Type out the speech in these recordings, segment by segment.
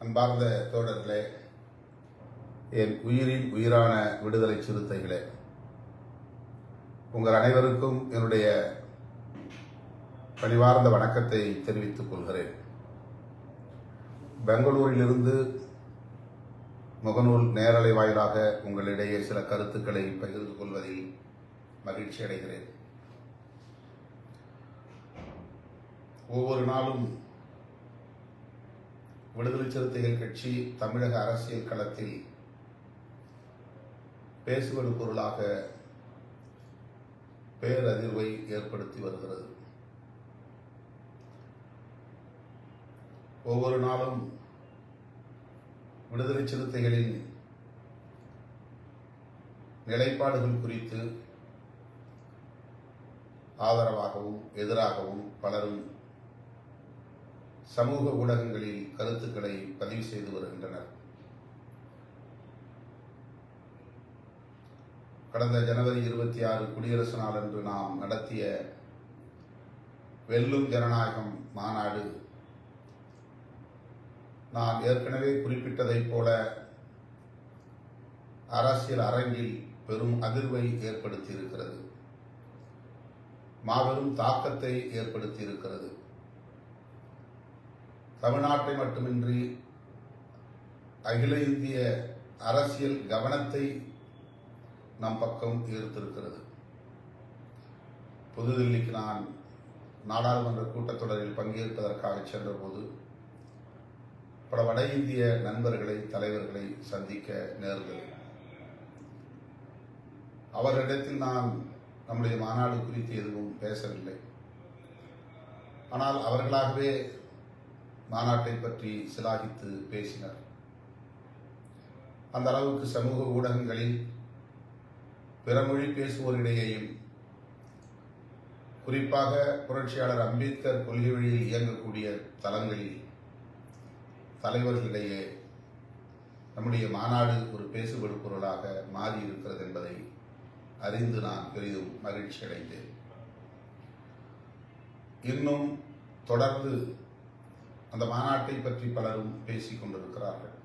அன்பார்ந்த தோழர்களே என் உயிரின் உயிரான விடுதலை சிறுத்தைகளே உங்கள் அனைவருக்கும் என்னுடைய பணிவார்ந்த வணக்கத்தை தெரிவித்துக் கொள்கிறேன். பெங்களூரிலிருந்து முகநூல் நேரலை வாயிலாக உங்களிடையே சில கருத்துக்களை பகிர்ந்து கொள்வதில் மகிழ்ச்சி அடைகிறேன் ஒவ்வொரு நாளும் விடுதலை சிறுத்தைகள் கட்சி தமிழக அரசியல் களத்தில் பேசுவது பொருளாக பேரதிர்வை ஏற்படுத்தி வருகிறது. ஒவ்வொரு நாளும் விடுதலை சிறுத்தைகளின் நிலைப்பாடுகள் குறித்து ஆதரவாகவும் எதிராகவும் பலரும் சமூக ஊடகங்களில் கருத்துக்களை பதிவு செய்து வருகின்றனர். கடந்த ஜனவரி இருபத்தி ஆறு குடியரசு நாளன்று நாம் நடத்திய வெல்லும் ஜனநாயகம் மாநாடு நான் ஏற்கனவே குறிப்பிட்டதைப் போல அரசியல் அரங்கில் பெரும் அதிர்வை ஏற்படுத்தியிருக்கிறது. மாபெரும் தாக்கத்தை ஏற்படுத்தியிருக்கிறது. தமிழ்நாட்டை மட்டுமின்றி அகில இந்திய அரசியல் கவனத்தை நம் பக்கம் ஈர்த்திருக்கிறது. புதுதில்லிக்கு நான் நாடாளுமன்ற கூட்டத்தொடரில் பங்கேற்பதற்காக சென்றபோது பல வட இந்திய நண்பர்களை தலைவர்களை சந்திக்க நேர்ந்தது. அவர்களிடத்தில் நான் நம்முடைய மாநாடு குறித்து எதுவும் பேசவில்லை. ஆனால் அவர்களாகவே மாநாட்டை பற்றி சிலாகித்து பேசினர். அந்த அளவுக்கு சமூக ஊடகங்களில் பிறமொழி பேசுவோரிடையேயும் குறிப்பாக புரட்சியாளர் அம்பேத்கர் கொள்கை வழியில் இயங்கக்கூடிய தளங்களில் தலைவர்களிடையே நம்முடைய மாநாடு ஒரு பேசுபடு பொருளாக மாறி இருக்கிறது என்பதை அறிந்து நான் பெரிதும் மகிழ்ச்சி அடைந்தேன் இன்னும் தொடர்ந்து அந்த மாநாட்டை பற்றி பலரும் பேசிக் கொண்டிருக்கிறார்கள்.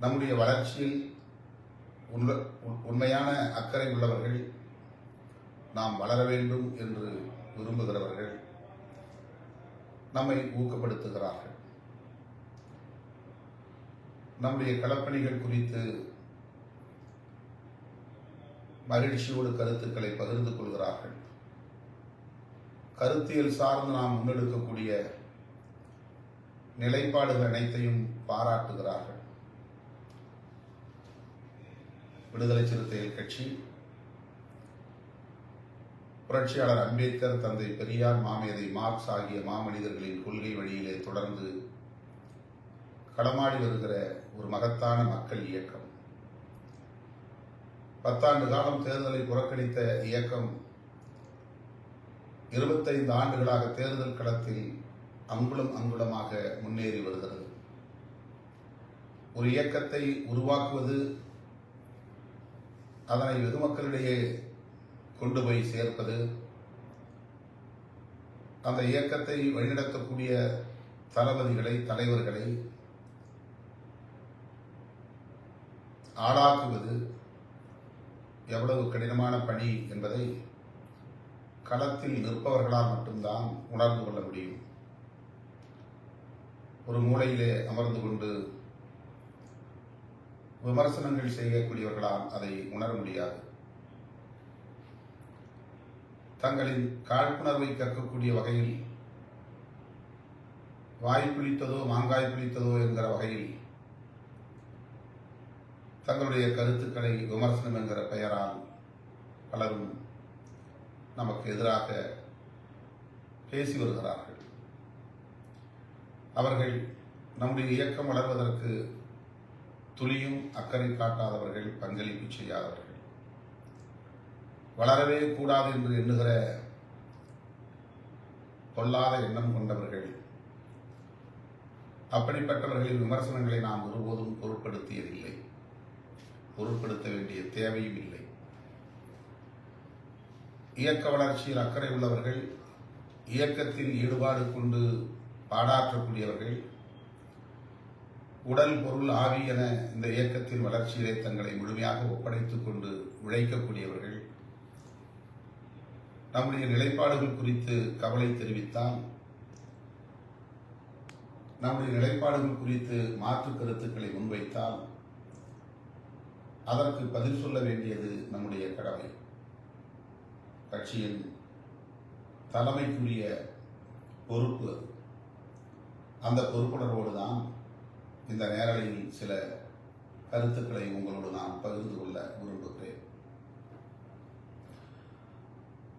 நம்முடைய வளர்ச்சியில் உண்- உண்மையான அக்கறை உள்ளவர்கள் நாம் வளர வேண்டும் என்று விரும்புகிறவர்கள் நம்மை ஊக்கப்படுத்துகிறார்கள். நம்முடைய களப்பணிகள் குறித்து மகிழ்ச்சியோடு கருத்துக்களை பகிர்ந்து கொள்கிறார்கள். கருத்தியல் சார்ந்து நாம் முன்னெடுக்கக்கூடிய நிலைப்பாடுகள் அனைத்தையும் பாராட்டுகிறார்கள். விடுதலை சிறுத்தைகள் கட்சி புரட்சியாளர் அம்பேத்கர் தந்தை பெரியார் மாமேதை மார்க்ஸ் ஆகிய மாமனிதர்களின் கொள்கை வழியிலே தொடர்ந்து களமாடி வருகிற ஒரு மகத்தான மக்கள் இயக்கம். பத்தாண்டு காலம் தேர்தலை புறக்கணித்த இயக்கம் இருபத்தைந்து ஆண்டுகளாக தேர்தல் களத்தில் அங்குலம் அங்குலமாக முன்னேறி வருகிறது. ஒரு இயக்கத்தை உருவாக்குவது அதனை வெகுமக்களிடையே கொண்டு போய் சேர்ப்பது அந்த இயக்கத்தை வழிநடத்தக்கூடிய தளபதிகளை தலைவர்களை ஆளாக்குவது எவ்வளவு கடினமான பணி என்பதை களத்தில் நிற்பவர்களால் மட்டும்தான் உணர்ந்து கொள்ள முடியும். ஒரு மூலையிலே அமர்ந்து கொண்டு விமர்சனங்கள் செய்யக்கூடியவர்களால் அதை உணர முடியாது. தங்களின் காழ்ப்புணர்வை கற்கக்கூடிய வகையில் வாய் பிழித்ததோ மாங்காய் பிழித்ததோ என்கிற வகையில் தங்களுடைய கருத்துக்களை விமர்சனம் என்கிற பெயரால் பலரும் நமக்கு எதிராக பேசி வருகிறார்கள். அவர்கள் நம்முடைய இயக்கம் வளர்வதற்கு துளியும் அக்கறை காட்டாதவர்கள் பங்களிப்பு செய்யாதவர்கள். வளரவே கூடாது என்று எண்ணுகிற பொல்லாத எண்ணம் கொண்டவர்கள். அப்படிப்பட்டவர்களின் விமர்சனங்களை நாம் ஒருபோதும் பொருட்படுத்தியதில்லை. பொருட்படுத்த வேண்டிய தேவையும் இல்லை. இயக்க வளர்ச்சியில் அக்கறை உள்ளவர்கள் இயக்கத்தில் ஈடுபாடு கொண்டு பாடாற்றக்கூடியவர்கள் உடல் பொருள் ஆவி என இந்த இயக்கத்தின் வளர்ச்சியிலே தங்களை முழுமையாக ஒப்படைத்துக் கொண்டு உழைக்கக்கூடியவர்கள். நம்முடைய நிலைப்பாடுகள் குறித்து கவலை தெரிவித்தால் நம்முடைய நிலைப்பாடுகள் குறித்து மாற்று கருத்துக்களை முன்வைத்தால் அதற்கு பதில் சொல்ல வேண்டியது நம்முடைய கடமை. கட்சியின் தலைமைக்குரிய பொறுப்பு அது. அந்த பொறுப்புணர்வோடு தான் இந்த நேரலையில் சில கருத்துக்களை உங்களோடு நான் பகிர்ந்து கொள்ள விரும்புகிறேன்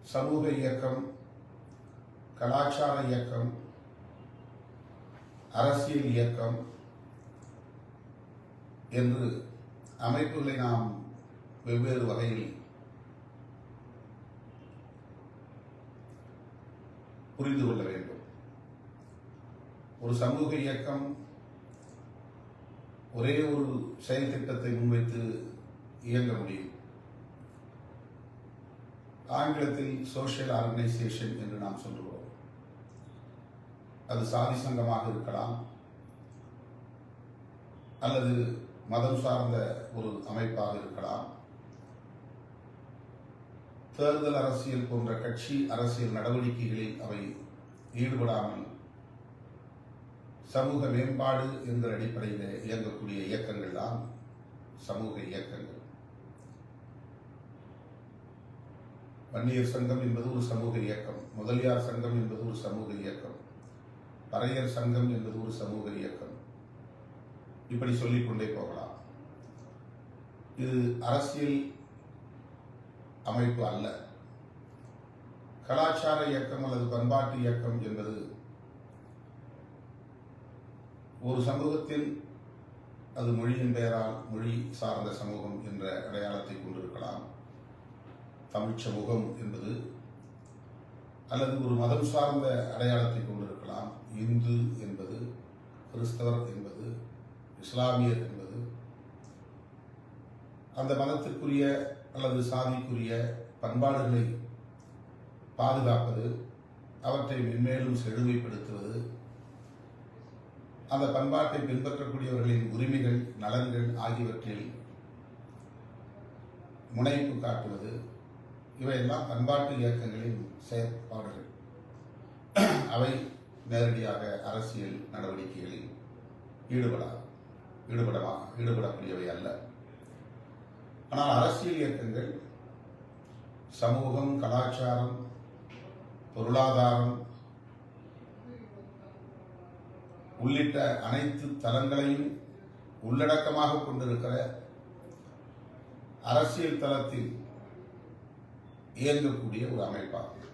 சமூக இயக்கம் கலாச்சார இயக்கம் அரசியல் இயக்கம் என்று அமைப்புகளை நாம் வெவ்வேறு வகையில் புரிந்து கொள்ள வேண்டும். ஒரு சமூக இயக்கம் ஒரே ஒரு செயல் திட்டத்தை முன்வைத்து இயங்க முடியும். ஆங்கிலத்தில் சோஷியல் ஆர்கனைசேஷன் என்று நாம் சொல்லுவோம் அது சாதி சங்கமாக இருக்கலாம். அல்லது மதம் சார்ந்த ஒரு அமைப்பாக இருக்கலாம். தேர்தல் அரசியல் போன்ற கட்சி அரசியல் நடவடிக்கைகளில் அவை ஈடுபடாமல் சமூக மேம்பாடு என்ற அடிப்படையில் இயங்கக்கூடிய இயக்கங்கள் தான் சமூக இயக்கங்கள். வன்னியர் சங்கம் என்பது ஒரு சமூக இயக்கம் முதலியார் சங்கம் என்பது ஒரு சமூக இயக்கம் பறையர் சங்கம் என்பது ஒரு சமூக இயக்கம். இப்படி சொல்லிக்கொண்டே போகலாம். இது அரசியல் அமைப்பு அல்ல. கலாச்சார இயக்கம் அல்லது பண்பாட்டு இயக்கம் என்பது ஒரு சமூகத்தில் அது மொழியின் பெயரால் மொழி சார்ந்த சமூகம் என்ற அடையாளத்தை கொண்டிருக்கலாம். தமிழ் சமூகம் என்பது அல்லது ஒரு மதம் சார்ந்த அடையாளத்தை கொண்டிருக்கலாம். இந்து என்பது கிறிஸ்தவர் என்பது இஸ்லாமியர் என்பது அந்த மதத்திற்குரிய அல்லது சாதிக்குரிய பண்பாடுகளை பாதுகாப்பது அவற்றை மென்மேலும் செழுமைப்படுத்துவது அந்த பண்பாட்டை பின்பற்றக்கூடியவர்களின் உரிமைகள் நலன்கள் ஆகியவற்றில் முனைப்பு காட்டுவது இவையெல்லாம் பண்பாட்டு இயக்கங்களின் செயற்பாடுகள். அவை நேரடியாக அரசியல் நடவடிக்கைகளில் ஈடுபடா ஈடுபடமா ஈடுபடக்கூடியவை அல்ல. ஆனால் அரசியல் இயக்கங்கள் சமூகம் கலாச்சாரம் பொருளாதாரம் உள்ளிட்ட அனைத்து தளங்களையும் உள்ளடக்கமாக கொண்டிருக்கிற அரசியல் தளத்தில் இயங்கக்கூடிய ஒரு அமைப்பாகும்.